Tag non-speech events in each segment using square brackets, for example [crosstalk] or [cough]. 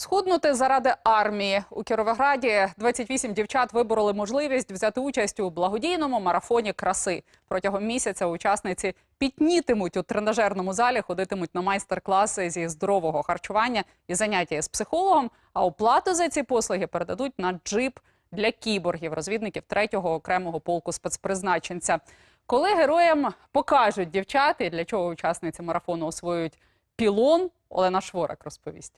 Схуднути заради армії у Кіровограді 28 дівчат вибороли можливість взяти участь у благодійному марафоні краси. Протягом місяця учасниці пітнітимуть у тренажерному залі, ходитимуть на майстер-класи зі здорового харчування і заняття з психологом. А оплату за ці послуги передадуть на джип для кіборгів, розвідників 3-го окремого полку спецпризначенця. Коли героям покажуть дівчат і для чого учасниці марафону освоюють пілон, Олена Шворак розповість.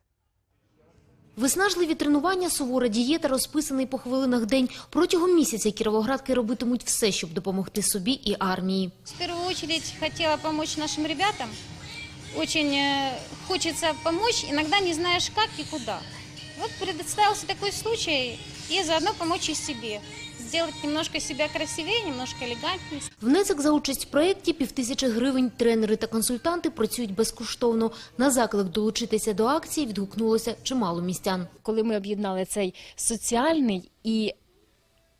Виснажливі тренування, сувора дієта, розписаний по хвилинах день. Протягом місяця кіровоградки робитимуть все, щоб допомогти собі і армії. В першу чергу хотіла помочь нашим ребятам. Очень хочеться допомогти, иногда не знаєш як і куди. От представився такий случай і заодно допомогти і себе. Сделать немножко себя красивее, немножко элегантнее. Внесок за участь в проєкті – півтисячі гривень. Тренери та консультанти працюють безкоштовно. На заклик долучитися до акції відгукнулося чимало містян. коли ми об'єднали цей соціальний і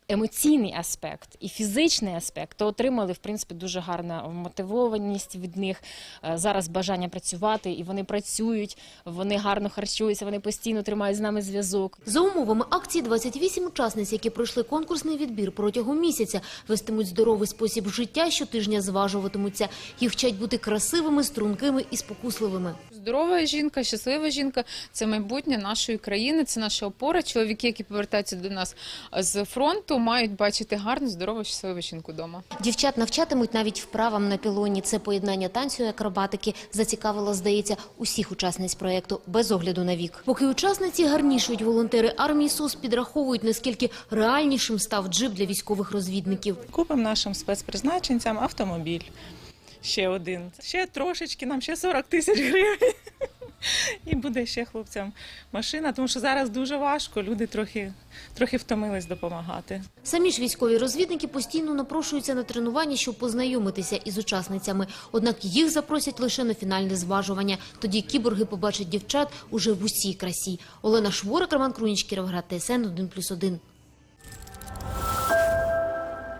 емоційний аспект, і фізичний аспект, то отримали в принципі дуже гарна мотивованість від них. Е, Зараз бажання працювати, і вони працюють, вони гарно харчуються, вони постійно тримають з нами зв'язок. За умовами акції 28 учасниць, які пройшли конкурсний відбір протягом місяця, вестимуть здоровий спосіб життя, щотижня зважуватимуться. Їх вчать бути красивими, стрункими і спокусливими. Здорова жінка, щаслива жінка це майбутнє нашої країни, це наша опора. Чоловіки, які повертаються до нас з фронту, мають бачити гарну, здорову, щасливу жінку вдома. Дівчат навчатимуть навіть вправам на пілоні. Це поєднання танцю і акробатики зацікавило, здається, усіх учасниць проєкту без огляду на вік. Поки учасниці гарнішують, волонтери армії СОС підраховують, наскільки реальнішим став джип для військових розвідників. Купимо нашим спецпризначенцям автомобіль. Ще один. Ще трошечки, нам ще 40 тисяч гривень. [laughs] І буде ще хлопцям машина, тому що зараз дуже важко, люди трохи, трохи втомились допомагати. Самі ж військові розвідники постійно напрошуються на тренування, щоб познайомитися із учасницями. Однак їх запросять лише на фінальне зважування. Тоді кіборги побачать дівчат уже в усій красі. Олена Шворак, Роман Круніч, Кіровград, ТСН 1+,1.